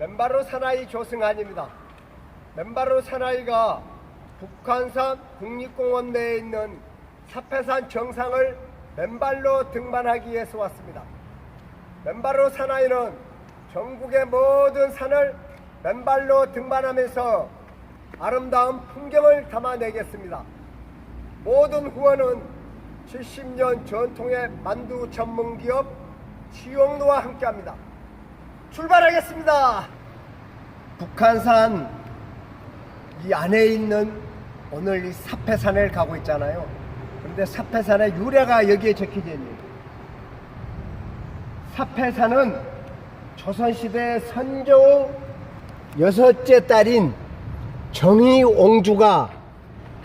맨바로 사나이 조승환입니다. 맨바로 사나이가 북한산 국립공원 내에 있는 사패산 정상을 맨발로 등반하기 위해서 왔습니다. 맨발로 사나이는 전국의 모든 산을 맨발로 등반하면서 아름다운 풍경을 담아내겠습니다. 모든 후원은 70년 전통의 만두 전문 기업 치용로와 함께합니다. 출발하겠습니다. 북한산 이 안에 있는 오늘 이 사패산을 가고 있잖아요. 그런데 사패산의 유래가 여기에 적혀져 있네요. 사패산은 조선시대 선조 여섯째 딸인 정의옹주가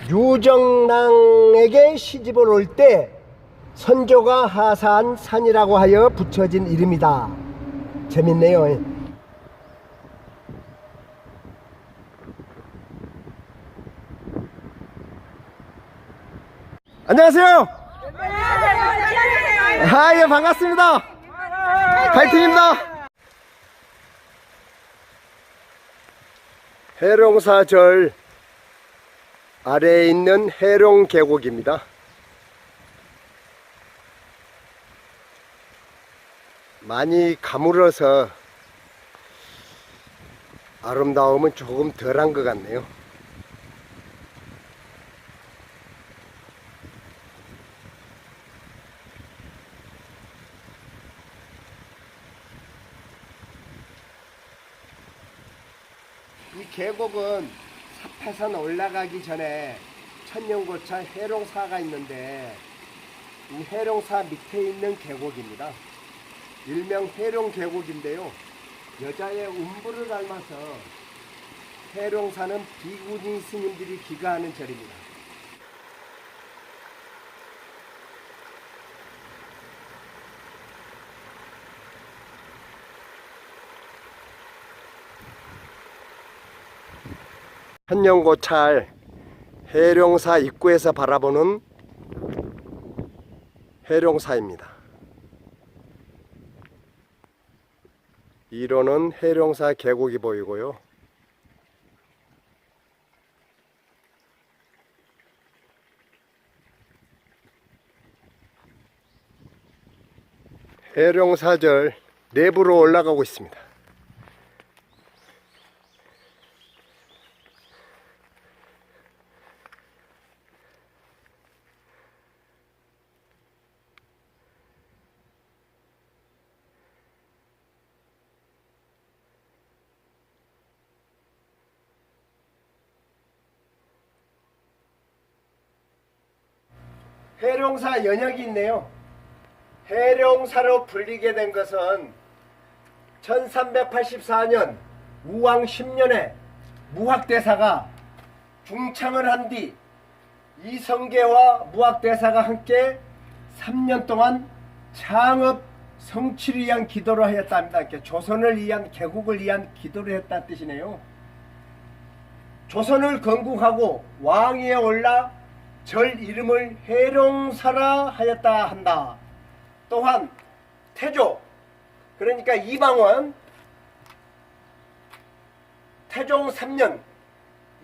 유정랑에게 시집을 올 때 선조가 하사한 산이라고 하여 붙여진 이름이다. 재밌네요. 안녕하세요. 아, 예, 반갑습니다. 파이팅입니다. 해룡사절 아래에 있는 해룡 계곡입니다. 많이 가물어서 아름다움은 조금 덜한 것 같네요. 이 계곡은 사패산 올라가기 전에 천년고차 해룡사가 있는데 이 해룡사 밑에 있는 계곡입니다. 일명 해룡 계곡인데요. 여자의 음부를 닮아서 해룡사는 비구니 스님들이 기가하는 절입니다. 한영고찰 해룡사 입구에서 바라보는 해룡사입니다. 이로는 해룡사 계곡이 보이고요. 해룡사절 내부로 올라가고 있습니다. 해룡사 연역이 있네요. 해룡사로 불리게 된 것은 1384년 우왕 10년에 무학대사가 중창을 한 뒤 이성계와 무학대사가 함께 3년 동안 창업 성취를 위한 기도를 하였답니다. 조선을 위한 개국을 위한 기도를 했다는 뜻이네요. 조선을 건국하고 왕위에 올라 절 이름을 해룡사라 하였다 한다. 또한 태조 그러니까 이방원 태종 3년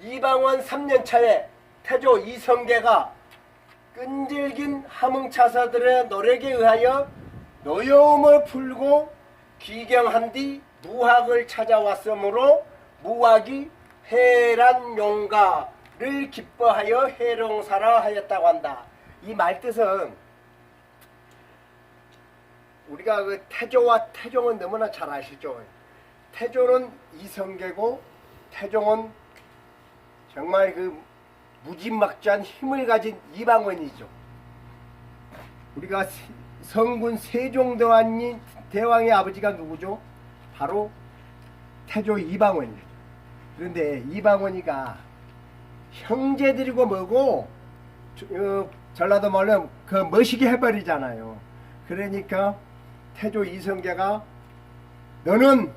이방원 3년 차에 태조 이성계가 끈질긴 함흥차사들의 노력에 의하여 노여움을 풀고 귀경한 뒤 무학을 찾아왔으므로 무학이 해란 용가 를 기뻐하여 해룡사라 하였다고 한다. 이 말뜻은 우리가 그 태조와 태종은 너무나 잘 아시죠. 태조는 이성계고 태종은 정말 그 무지막지한 힘을 가진 이방원이죠. 우리가 세- 성군 세종대왕이 대왕의 아버지가 누구죠? 바로 태조 이방원이죠. 그런데 이방원이가 형제들이고 뭐고 저- 어, 전라도 말로 그 멋이게 해버리잖아요. 그러니까 태조 이성계가 너는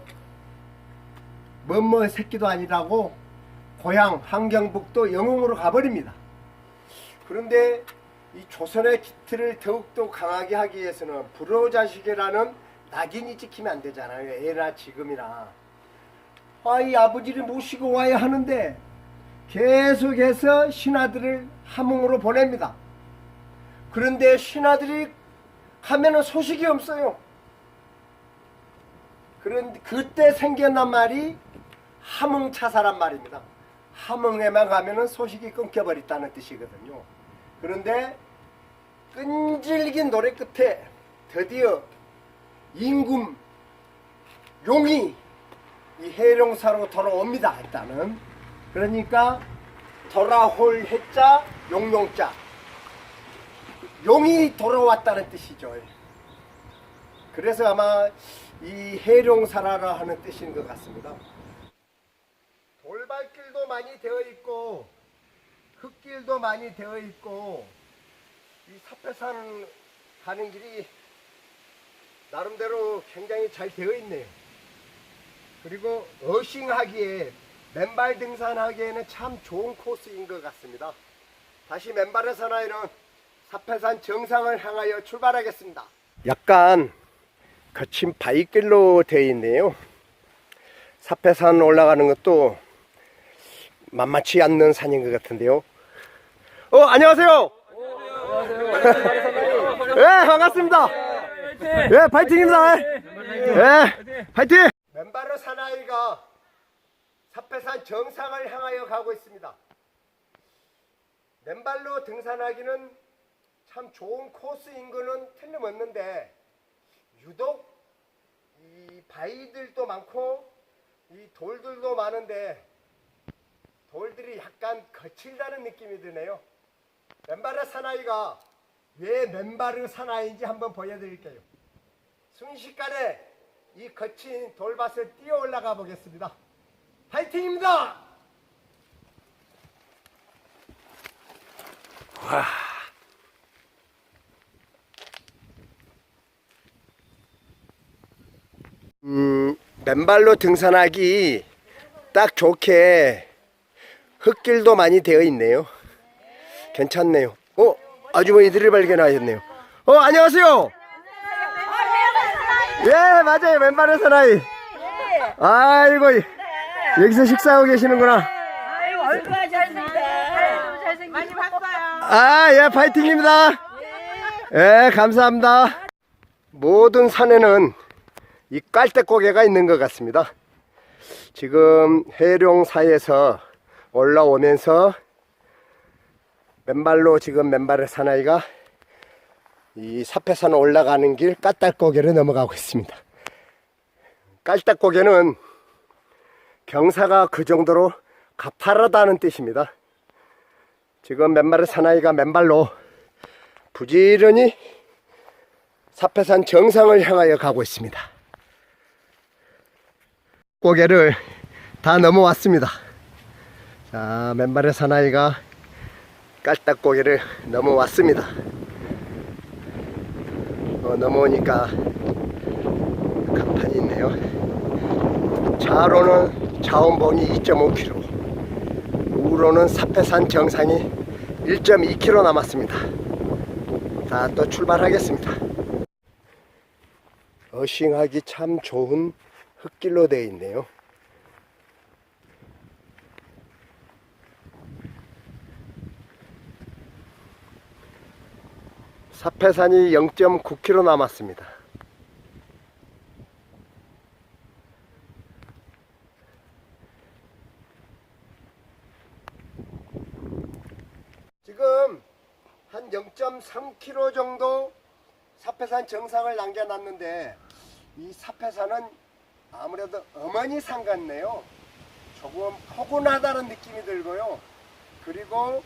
뭐뭐 새끼도 아니라고 고향 함경북도 영흥으로 가버립니다. 그런데 이 조선의 기틀을 더욱더 강하게 하기 위해서는 불효자식이라는 낙인이 찍히면 안 되잖아요. 애나 지금이나. 아, 이 아버지를 모시고 와야 하는데 계속해서 신하들을 함흥으로 보냅니다. 그런데 신하들이 가면은 소식이 없어요. 그런 그때 생겨난 말이 함흥차사란 말입니다. 함흥에만 가면은 소식이 끊겨버렸다는 뜻이거든요. 그런데 끈질긴 노래 끝에 드디어 임금 용이 이 해룡사로 돌아옵니다. 일단은 그러니까 돌아올 해자 용용자 용이 돌아왔다는 뜻이죠. 그래서 아마 이 해룡사라라 하는 뜻인 것 같습니다. 돌발길도 많이 되어 있고 흙길도 많이 되어 있고 이 사패산 가는 길이 나름대로 굉장히 잘 되어 있네요. 그리고 어싱하기에 맨발 등산하기에는 참 좋은 코스인 것 같습니다. 다시 맨발의 사나이는 사패산 정상을 향하여 출발하겠습니다. 약간 거친 바위길로 되어 있네요. 사패산 올라가는 것도 만만치 않는 산인 것 같은데요. 어, 안녕하세요. 예, 반갑습니다. 예, 파이팅입니다. 예, 파이팅. 맨발의 사나이가 사패산 정상을 향하여 가고 있습니다. 맨발로 등산하기는 참 좋은 코스인 거는 틀림없는데 유독 이 바위들도 많고 이 돌들도 많은데 돌들이 약간 거칠다는 느낌이 드네요. 맨발의 사나이가 왜 맨발의 사나이인지 한번 보여드릴게요. 순식간에 이 거친 돌밭을 뛰어 올라가 보겠습니다. 파이팅입니다! 와. 음, 맨발로 등산하기 딱 좋게 흙길도 많이 되어 있네요. 괜찮네요. 어, 아주머니들을 발견하셨네요. 어, 안녕하세요. 예, 맞아요. 맨발의 사나이. 아이고, 여기서 식사하고 계시는구나. 아유, 얼굴 잘생겼다. 잘생겼다. 많이 봤어요. 아, 예, 파이팅입니다. 예, 감사합니다. 모든 산에는 이 깔대고개가 있는 것 같습니다. 지금 해룡사에서 올라오면서 맨발로 지금 맨발의 사나이가 이 사패산 올라가는 길 까딱고개를 넘어가고 있습니다. 깔딱고개는 경사가 그 정도로 가파르다는 뜻입니다. 지금 맨발의 사나이가 맨발로 부지런히 사패산 정상을 향하여 가고 있습니다. 고개를 다 넘어왔습니다. 자, 맨발의 사나이가 깔딱 고개를 넘어왔습니다. 어, 넘어오니까 간판이 있네요. 좌로는 자원봉이 2.5km, 우로는 사패산 정상이 1.2km 남았습니다. 자, 또 출발하겠습니다. 어싱하기 참 좋은 흙길로 되어 있네요. 사패산이 0.9km 남았습니다. 지금 한 0.3km 정도 사패산 정상을 남겨놨는데 이 사패산은 아무래도 어머니 산 같네요. 조금 포근하다는 느낌이 들고요. 그리고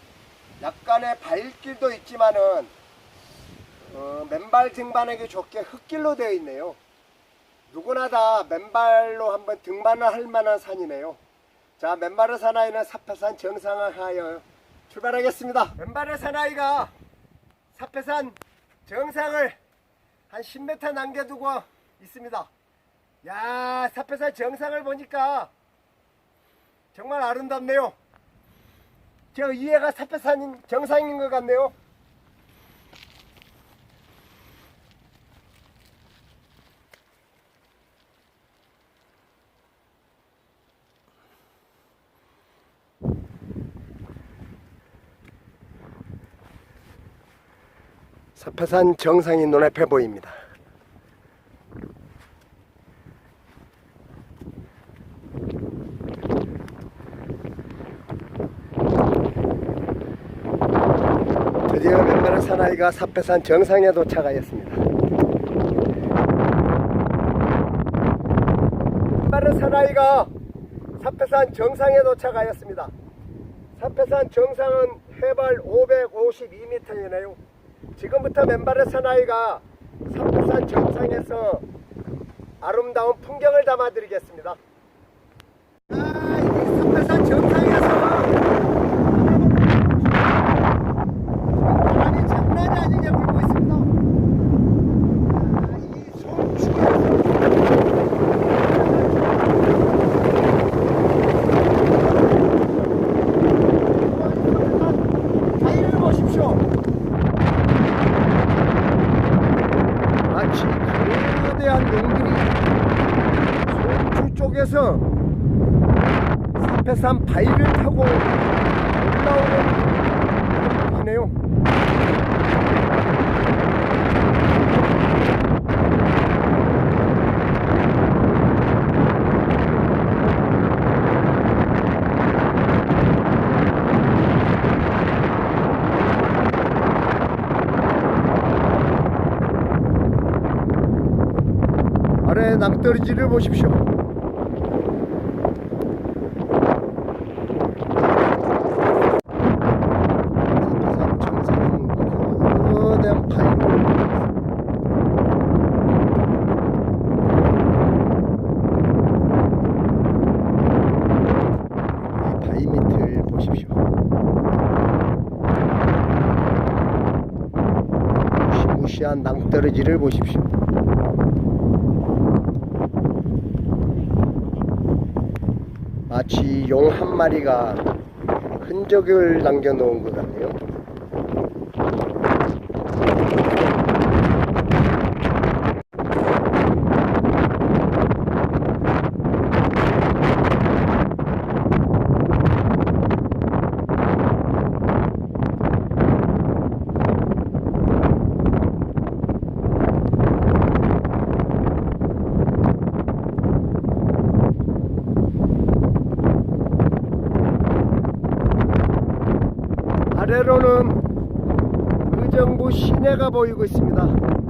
약간의 발길도 있지만은 어, 맨발 등반하기 좋게 흙길로 되어 있네요. 누구나 다 맨발로 한번 등반을 할 만한 산이네요. 자, 맨발의 사나이는 사패산 정상을 하여 출발하겠습니다. 맨발의 사나이가 사패산 정상을 한 10m 남겨두고 있습니다. 야, 사패산 정상을 보니까 정말 아름답네요. 저 위에가 사패산 정상인 것 같네요. 사패산 정상이 눈앞에 보입니다. 드디어 맨발의 사나이가 사패산 정상에 도착하였습니다. 맨발의 사나이가 사패산 정상에 도착하였습니다. 사패산 정상은 해발 552m이네요. 지금부터 맨발의 사나이가 사패산 정상에서 아름다운 풍경을 담아드리겠습니다. 아, 이 사패산 정상에서 바람이 장난이 아니게 불고 있습니다. 아, 이 송추에서 바위를 보십시오. 마치 거대한 용들이 송추 쪽에서 사패산 바위를 타고 올라오는 분이네요. 낭떠러지를 보십시오. 낭떠러지를 보십시오. 마치 용 한 마리가 흔적을 남겨놓은 것 같네요. 아래로는 의정부 시내가 보이고 있습니다.